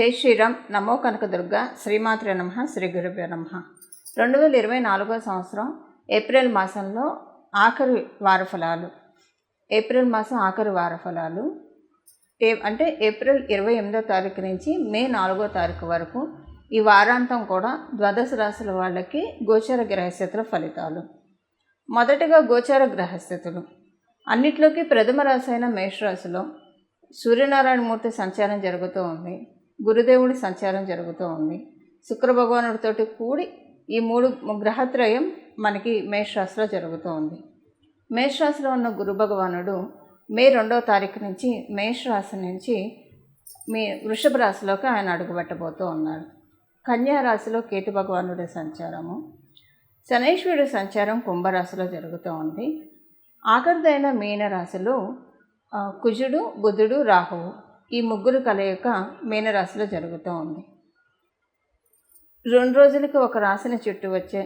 జై శ్రీరామ్. నమో కనకదుర్గ. శ్రీమాత్రే నమ. శ్రీ గురుభ్య నమ. రెండు వేల ఇరవై నాలుగో సంవత్సరం ఏప్రిల్ మాసంలో ఆఖరి వార ఫలాలు ఏప్రిల్ మాసం ఆఖరి వార ఫలాలు ఏ అంటే ఏప్రిల్ ఇరవై ఎనిమిదో తారీఖు నుంచి మే నాలుగో తారీఖు వరకు ఈ వారాంతం కూడా ద్వాదశ రాశుల వాళ్ళకి గోచర గ్రహస్థితుల ఫలితాలు. మొదటగా గోచర గ్రహస్థితులు. అన్నిట్లోకి ప్రథమ రాశి అయిన మేషరాశిలో సూర్యనారాయణ మూర్తి సంచారం జరుగుతూ ఉంది. గురుదేవుడి సంచారం జరుగుతూ ఉంది. శుక్రభగవానుడితోటి కూడి ఈ మూడు గ్రహత్రయం మనకి మేషరాశిలో జరుగుతూ ఉంది. మేషరాశిలో ఉన్న గురు భగవానుడు మే రెండవ తారీఖు నుంచి మేషరాశి నుంచి మీ వృషభ రాశిలోకి ఆయన అడుగుపెట్టబోతూ ఉన్నాడు. కన్యా రాశిలో కేతు భగవానుడి సంచారము శనైశ్వరుడి సంచారం కుంభరాశిలో జరుగుతూ ఉంది. ఆఖరిదైన మీన రాశిలో కుజుడు బుధుడు రాహువు. ఈ ముగ్గురు కలయిక మీనరాశిలో జరుగుతూ ఉంది. రెండు రోజులకి ఒక రాశిని చుట్టూ వచ్చే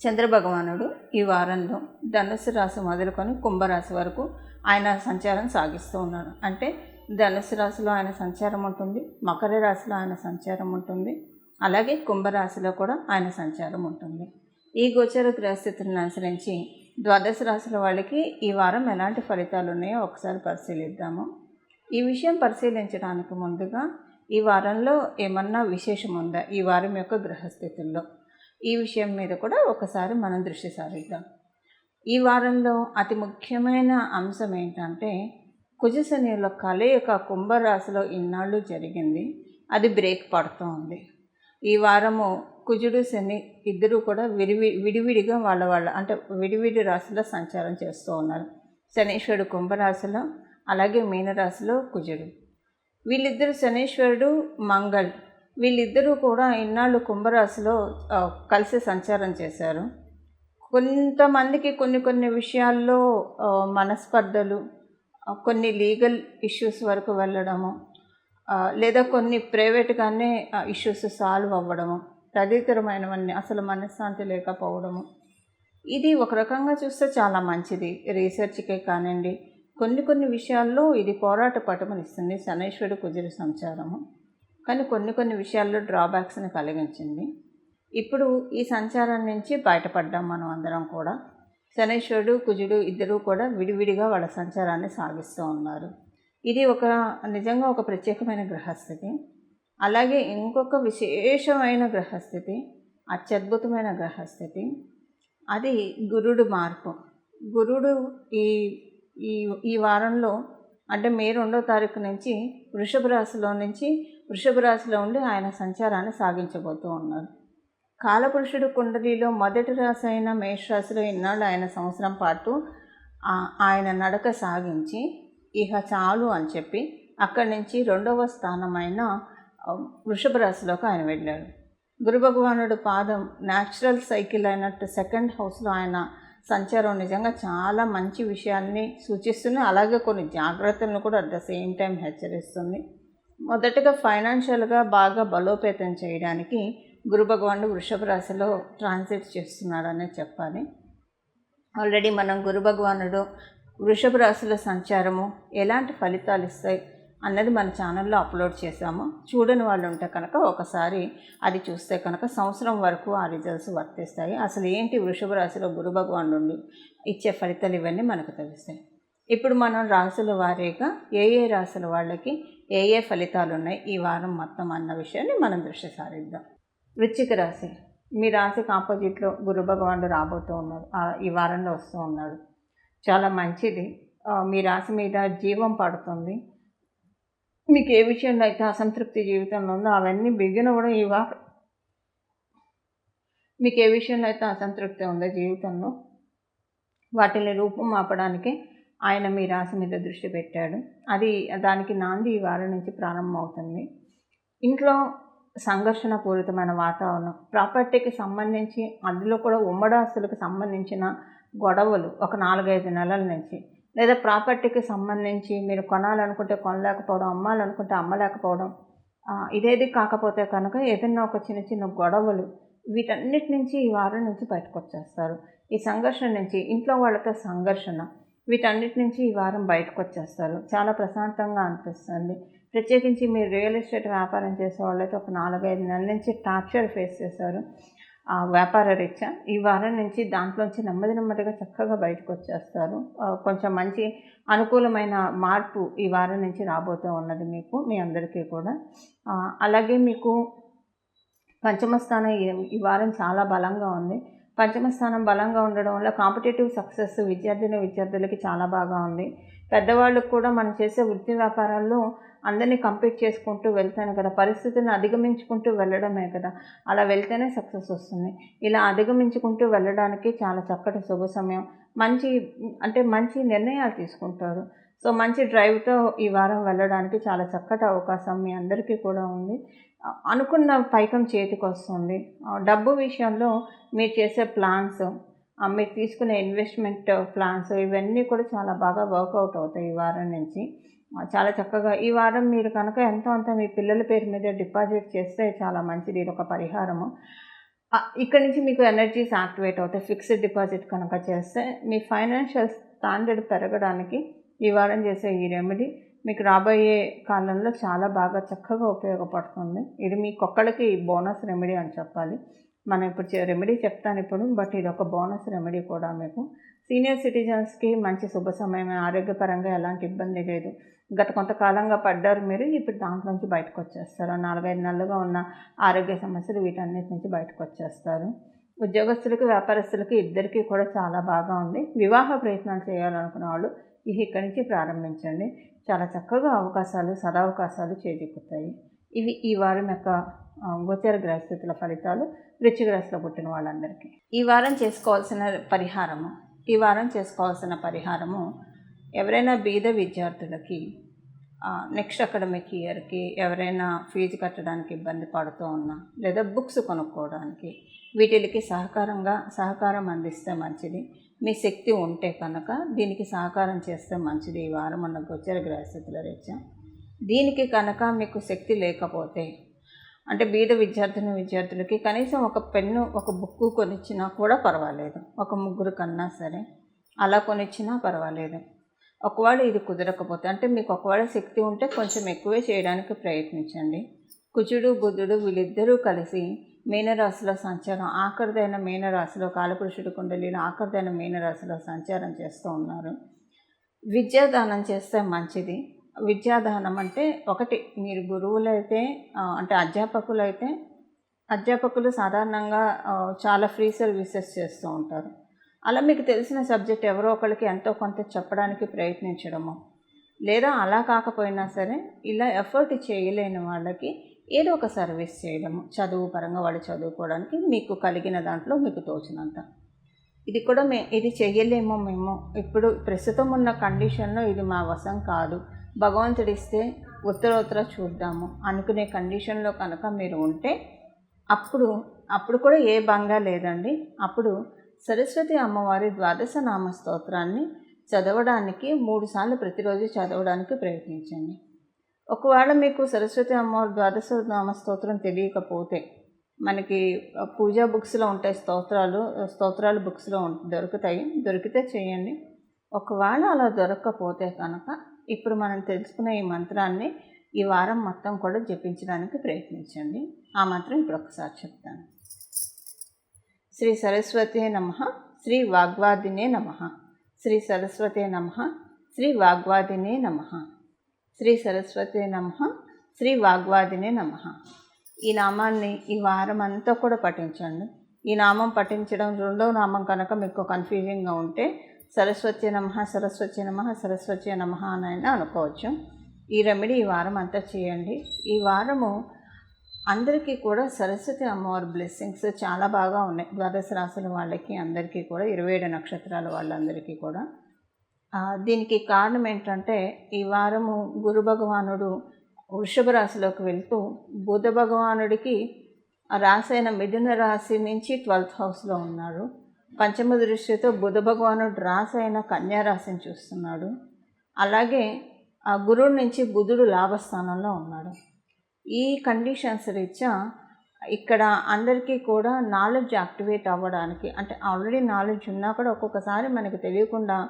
చంద్రభగవానుడు ఈ వారంలో ధనుసు రాశి మొదలుకొని కుంభరాశి వరకు ఆయన సంచారం సాగిస్తూ ఉన్నాడు అంటే ధనుసు రాశిలో ఆయన సంచారం ఉంటుంది మకర రాశిలో ఆయన సంచారం ఉంటుంది అలాగే కుంభరాశిలో కూడా ఆయన సంచారం ఉంటుంది. ఈ గోచర గ్రహస్థితులను అనుసరించి ద్వాదశ రాశుల వాళ్ళకి ఈ వారం ఎలాంటి ఫలితాలు ఉన్నాయో ఒకసారి పరిశీలిద్దాము. ఈ విషయం పరిశీలించడానికి ముందుగా ఈ వారంలో ఏమన్నా విశేషం ఉందా ఈ వారం యొక్క గ్రహస్థితుల్లో ఈ విషయం మీద కూడా ఒకసారి మనం దృష్టి సారిద్దాం. ఈ వారంలో అతి ముఖ్యమైన అంశం ఏంటంటే కుజశనిల కలయిక కుంభరాశిలో ఇన్నాళ్ళు జరిగింది. అది బ్రేక్ పడుతూ ఉంది ఈ వారము కుజుడు శని ఇద్దరు కూడా విడివి విడివిడిగా వాళ్ళ వాళ్ళ అంటే విడివిడి రాశిలో సంచారం చేస్తూ ఉన్నారు. శనీశ్వరుడు కుంభరాశిలో అలాగే మీనరాశిలో కుజుడు. వీళ్ళిద్దరు శనీశ్వరుడు మంగళ్. వీళ్ళిద్దరూ కూడా ఇన్నాళ్ళు కుంభరాశిలో కలిసి సంచారం చేశారు. కొంతమందికి కొన్ని కొన్ని విషయాల్లో మనస్పర్ధలు కొన్ని లీగల్ ఇష్యూస్ వరకు వెళ్ళడము లేదా కొన్ని ప్రైవేట్గానే ఇష్యూస్ సాల్వ్ అవ్వడము తదితరమైనవన్నీ అసలు మనశ్శాంతి లేకపోవడము. ఇది ఒక రకంగా చూస్తే చాలా మంచిది. రీసెర్చ్కే కానివ్వండి కొన్ని కొన్ని విషయాల్లో ఇది పోరాట పటమనిస్తుంది. శనైశ్వరుడు కుజుడు సంచారము. కానీ కొన్ని కొన్ని విషయాల్లో డ్రాబ్యాక్స్ని కలిగించింది. ఇప్పుడు ఈ సంచారం నుంచి బయటపడ్డాం మనం అందరం కూడా. శనైశ్వరుడు కుజుడు ఇద్దరూ కూడా విడివిడిగా వాళ్ళ సంచారాన్ని సాగిస్తూ ఉన్నారు. ఇది ఒక నిజంగా ఒక ప్రత్యేకమైన గ్రహస్థితి. అలాగే ఇంకొక విశేషమైన గ్రహస్థితి అత్యద్భుతమైన గ్రహస్థితి. అది గురుడు మార్పు. గురుడు ఈ ఈ ఈ వారంలో అంటే మే రెండో తారీఖు నుంచి వృషభ రాశిలో నుంచి వృషభ రాశిలో ఉండి ఆయన సంచారాన్ని సాగించబోతూ ఉన్నారు. కాలపురుషుడు కుండలిలో మొదటి రాశి అయిన మేషరాశిలో ఇన్నాళ్ళు ఆయన సంవత్సరం పాటు ఆయన నడక సాగించి ఇహ చాలు అని చెప్పి అక్కడి నుంచి రెండవ స్థానమైన వృషభ రాశిలోకి ఆయన వెళ్ళాడు. గురు భగవానుడు పాదం న్యాచురల్ సైకిల్ అయినట్టు సెకండ్ హౌస్లో ఆయన సంచారం నిజంగా చాలా మంచి విషయాల్ని సూచిస్తుంది. అలాగే కొన్ని జాగ్రత్తలను కూడా అట్ ద సేమ్ టైం హెచ్చరిస్తుంది. మొదటగా ఫైనాన్షియల్గా బాగా బలోపేతం చేయడానికి గురు భగవానుడు వృషభ రాశిలో ట్రాన్సిట్ చేస్తున్నాడనే చెప్పాలి. ఆల్రెడీ మనం గురు భగవానుడు వృషభ రాశుల సంచారము ఎలాంటి ఫలితాలు ఇస్తాయి? అన్నది మన ఛానల్లో అప్లోడ్ చేశాము. చూడని వాళ్ళు ఉంటే కనుక ఒకసారి అది చూస్తే కనుక సంవత్సరం వరకు ఆ రిజల్ట్స్ వర్తిస్తాయి. అసలు ఏంటి వృషభ రాశిలో గురు భగవానుడు ఇచ్చే ఫలితాలు ఇవన్నీ మనకు తెలుస్తాయి. ఇప్పుడు మనం రాశుల వారీగా ఏ ఏ రాశుల వాళ్ళకి ఏ ఏ ఫలితాలు ఉన్నాయి ఈ వారం మొత్తం అన్న విషయాన్ని మనం దృష్టి సారిద్దాం. వృశ్చిక రాశి. మీ రాశికి ఆపోజిట్లో గురు భగవానుడు రాబోతూ ఉన్నాడు. ఈ వారంలో వస్తూ ఉన్నాడు. చాలా మంచిది. మీ రాశి మీద జీవం పడుతుంది. మీకు ఏ విషయంలో అయితే అసంతృప్తి జీవితంలో ఉందో అవన్నీ బిగిన కూడా ఈ వారం. మీకు ఏ విషయంలో అయితే అసంతృప్తి ఉందో జీవితంలో వాటిని రూపం ఆపడానికి ఆయన మీ రాశి మీద దృష్టి పెట్టాడు. అది దానికి నాంది ఈ వారం నుంచి ప్రారంభమవుతుంది. ఇంట్లో సంఘర్షణ పూరితమైన వాతావరణం ప్రాపర్టీకి సంబంధించి అందులో కూడా ఉమ్మడాస్తులకు సంబంధించిన గొడవలు ఒక నాలుగైదు నెలల నుంచి లేదా ప్రాపర్టీకి సంబంధించి మీరు కొనాలనుకుంటే కొనలేకపోవడం అమ్మాలనుకుంటే అమ్మలేకపోవడం ఇదేది కాకపోతే కనుక ఏదైనా ఒక చిన్న చిన్న గొడవలు వీటన్నిటి నుంచి ఈ వారం నుంచి బయటకు వచ్చేస్తారు ఈ సంఘర్షణ నుంచి ఇంట్లో వాళ్ళతో సంఘర్షణ వీటన్నిటి నుంచి ఈ వారం బయటకు వచ్చేస్తారు చాలా ప్రశాంతంగా అనిపిస్తుంది. ప్రత్యేకించి మీరు రియల్ ఎస్టేట్ వ్యాపారం చేసే వాళ్ళైతే ఒక నాలుగైదు నెలల నుంచి టార్చర్ ఫేస్ చేశారు. వ్యాపార రీత్యా ఈ వారం నుంచి దాంట్లోంచి నెమ్మది నెమ్మదిగా చక్కగా బయటకు వచ్చేస్తారు. కొంచెం మంచి అనుకూలమైన మార్పు ఈ వారం నుంచి రాబోతూ ఉన్నది మీకు మీ అందరికీ కూడా. అలాగే మీకు పంచమ స్థానం ఈ- ఈ వారం చాలా బలంగా ఉంది. పంచమ స్థానం బలంగా ఉండడం వల్ల కాంపిటేటివ్ సక్సెస్ విద్యార్థిని విద్యార్థులకి చాలా బాగా ఉంది. పెద్దవాళ్ళకు కూడా మనం చేసే వృత్తి వ్యాపారాల్లో అందరినీ కంపీట్ చేసుకుంటూ వెళ్తాను కదా. పరిస్థితిని అధిగమించుకుంటూ వెళ్ళడమే కదా. అలా వెళ్తేనే సక్సెస్ వస్తుంది. ఇలా అధిగమించుకుంటూ వెళ్ళడానికి చాలా చక్కటి శుభ సమయం. మంచి అంటే మంచి నిర్ణయాలు తీసుకుంటారు. సో మంచి డ్రైవ్తో ఈ వారం వెళ్ళడానికి చాలా చక్కటి అవకాశం మీ అందరికీ కూడా ఉంది. అనుకున్న పైకం చేతికి వస్తుంది. డబ్బు విషయంలో మీరు చేసే ప్లాన్స్ మీరు తీసుకునే ఇన్వెస్ట్మెంట్ ప్లాన్స్ ఇవన్నీ కూడా చాలా బాగా వర్కౌట్ అవుతాయి ఈ వారం నుంచి. చాలా చక్కగా. ఈ వారం మీరు కనుక ఎంతో అంత మీ పిల్లల పేరు మీద డిపాజిట్ చేస్తే చాలా మంచిది ఇది ఒక పరిహారము ఇక్కడ నుంచి మీకు ఎనర్జీస్ యాక్టివేట్ అవుతాయి ఫిక్స్డ్ డిపాజిట్ కనుక చేస్తే మీ ఫైనాన్షియల్ స్టాండర్డ్ పెరగడానికి ఈ వారం చేసే ఈ రెమెడీ మీకు రాబోయే కాలంలో చాలా బాగా చక్కగా ఉపయోగపడుతుంది. ఇది మీకు ఒక్కళ్ళకి బోనస్ రెమెడీ అని చెప్పాలి. మనం ఇప్పుడు రెమెడీ చెప్తాను ఇప్పుడు బట్ ఇది ఒక బోనస్ రెమెడీ కూడా మీకు. సీనియర్ సిటిజన్స్కి మంచి శుభ సమయమే ఆరోగ్యపరంగా ఎలాంటి ఇబ్బంది లేదు. గత కొంతకాలంగా పడ్డారు మీరు ఇప్పుడు దాంట్లోంచి బయటకు వచ్చేస్తారు నాలుగైదు నెలలుగా ఉన్న ఆరోగ్య సమస్యలు వీటన్నిటి నుంచి బయటకు వచ్చేస్తారు ఉద్యోగస్తులకు వ్యాపారస్తులకు ఇద్దరికీ కూడా చాలా బాగా ఉంది. వివాహ ప్రయత్నాలు చేయాలనుకున్న వాళ్ళు ఇవి ఇక్కడి నుంచి ప్రారంభించండి. చాలా చక్కగా అవకాశాలు సదావకాశాలు చేజిక్కుతాయి ఇవి ఈ వారం యొక్క గోచర గ్రహస్థితుల ఫలితాలు వృశ్చిక రాశిలో పుట్టిన వాళ్ళందరికీ. ఈ వారం చేసుకోవాల్సిన పరిహారము ఈ వారం చేసుకోవాల్సిన పరిహారము ఎవరైనా బీద విద్యార్థులకి నెక్స్ట్ అకాడమిక్ ఇయర్కి ఎవరైనా ఫీజు కట్టడానికి ఇబ్బంది పడుతూ ఉన్నా లేదా బుక్స్ కొనుక్కోవడానికి వీటికి సహకారంగా సహకారం అందిస్తే మంచిది. మీ శక్తి ఉంటే కనుక దీనికి సహకారం చేస్తే మంచిది. ఈ వారం ఉన్న గోచర గ్రహస్థితుల రీత్యా దీనికి కనుక మీకు శక్తి లేకపోతే అంటే బీద విద్యార్థిని విద్యార్థులకి కనీసం ఒక పెన్ను ఒక బుక్ కొనిచ్చినా కూడా పర్వాలేదు. ఒక ముగ్గురు కన్నా సరే అలా కొనిచ్చినా పర్వాలేదు. ఒకవేళ ఇది కుదరకపోతే అంటే మీకు ఒకవేళ శక్తి ఉంటే కొంచెం ఎక్కువే చేయడానికి ప్రయత్నించండి. కుజుడు బుధుడు వీళ్ళిద్దరూ కలిసి మీనరాశిలో సంచారం ఆఖరిదైన మీనరాశిలో కాలపురుషుడు కుండలిలో ఆఖరిదైన మీనరాశిలో సంచారం చేస్తూ ఉన్నారు. విద్యాదానం చేస్తే మంచిది. విద్యాదానం అంటే ఒకటి మీరు గురువులైతే అంటే అధ్యాపకులైతే అధ్యాపకులు సాధారణంగా చాలా ఫ్రీ సర్వీసెస్ చేస్తూ ఉంటారు. అలా మీకు తెలిసిన సబ్జెక్ట్ ఎవరో ఒకరికి ఎంతో కొంత చెప్పడానికి ప్రయత్నించడము. లేదా అలా కాకపోయినా సరే ఇలా ఎఫర్ట్ చేయలేని వాళ్ళకి ఏదో ఒక సర్వీస్ చేయడము. చదువు పరంగా వాళ్ళు చదువుకోవడానికి మీకు కలిగిన దాంట్లో మీకు తోచినంత. ఇది కూడా మే ఇది చెయ్యలేమో మేము. ఇప్పుడు ప్రస్తుతం ఉన్న కండిషన్లో ఇది మా వశం కాదు. భగవంతుడిస్తే ఉత్తరోత్తర చూద్దాము. అనుకునే కండిషన్లో కనుక మీరు ఉంటే అప్పుడు అప్పుడు కూడా ఏ బంగా లేదండి. అప్పుడు సరస్వతి అమ్మవారి ద్వాదశ నామ స్తోత్రాన్ని చదవడానికి మూడుసార్లు ప్రతిరోజు చదవడానికి ప్రయత్నించండి. ఒకవేళ మీకు సరస్వతి అమ్మవారి ద్వాదశ నామ స్తోత్రం తెలియకపోతే మనకి పూజా బుక్స్లో ఉంటాయి స్తోత్రాలు స్తోత్రాలు బుక్స్లో ఉం- దొరుకుతాయి. దొరికితే చేయండి. ఒకవేళ అలా దొరకకపోతే కనుక ఇప్పుడు మనం తెలుసుకునే ఈ మంత్రాన్ని ఈ వారం మొత్తం కూడా జపించడానికి ప్రయత్నించండి. ఆ మంత్రం ఇప్పుడు ఒకసారి చెప్తాను. శ్రీ సరస్వతే నమ శ్రీ వాగ్వాదినే నమ. శ్రీ సరస్వతే నమ శ్రీ వాగ్వాదినే నమ. శ్రీ సరస్వతే నమ శ్రీ వాగ్వాదినే నమ. ఈ నామాన్ని ఈ వారం అంతా కూడా పఠించండి. ఈ నామం పఠించడం రెండో నామం కనుక మీకు కన్ఫ్యూజింగ్గా ఉంటే సరస్వతి నమ సరస్వతి నమ సరస్వతి నమ అని అయినా అనుకోవచ్చు. ఈ రెమెడీ ఈ వారం అంతా చేయండి. ఈ వారము అందరికీ కూడా సరస్వతి అమ్మవారి బ్లెస్సింగ్స్ చాలా బాగా ఉన్నాయి. ద్వాదశ రాశుల వాళ్ళకి అందరికీ కూడా ఇరవై ఏడు నక్షత్రాల వాళ్ళందరికీ కూడా. దీనికి కారణం ఏంటంటే ఈ వారము గురు భగవానుడు వృషభ రాశిలోకి వెళ్తూ బుధ భగవానుడికి ఆ అయిన మిథున రాశి నుంచి ట్వెల్త్ హౌస్లో ఉన్నాడు. పంచమ దృష్టితో బుధ భగవానుడు రాశి అయిన కన్యా రాశిని చూస్తున్నాడు. అలాగే ఆ గురువు నుంచి బుధుడు లాభస్థానంలో ఉన్నాడు. ఈ కండిషన్స్ రీత్యా ఇక్కడ అందరికీ కూడా నాలెడ్జ్ యాక్టివేట్ అవ్వడానికి అంటే ఆల్రెడీ నాలెడ్జ్ ఉన్నా కూడా ఒక్కొక్కసారి మనకు తెలియకుండా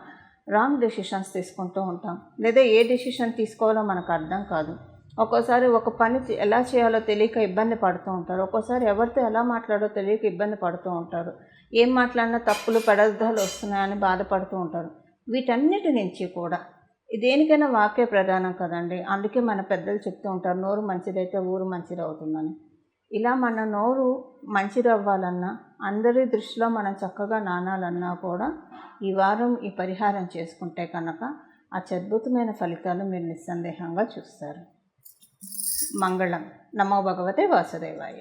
రాంగ్ డెసిషన్స్ తీసుకుంటూ ఉంటాం. లేదా ఏ డెసిషన్ తీసుకోవాలో మనకు అర్థం కాదు. ఒక్కోసారి ఒక పని ఎలా చేయాలో తెలియక ఇబ్బంది పడుతూ ఉంటారు. ఒక్కోసారి ఎవరితో ఎలా మాట్లాడో తెలియక ఇబ్బంది పడుతూ ఉంటారు. ఏం మాట్లాడినా తప్పులు పెడర్థాలు వస్తున్నాయని బాధపడుతూ ఉంటారు. వీటన్నిటి నుంచి కూడా దేనికైనా వాక్య ప్రధానం కదండి. అందుకే మన పెద్దలు చెప్తూ ఉంటారు నోరు మంచిదైతే ఊరు మంచిది అవుతుందని ఇలా మన నోరు మంచిది అవ్వాలన్నా అందరి దృష్టిలో మనం చక్కగా నానాలన్నా కూడా ఈ వారం ఈ పరిహారం చేసుకుంటే కనుక అత్యద్భుతమైన ఫలితాలు మీరు నిస్సందేహంగా చూస్తారు. మంగళం. నమో భగవతే వాసుదేవాయ.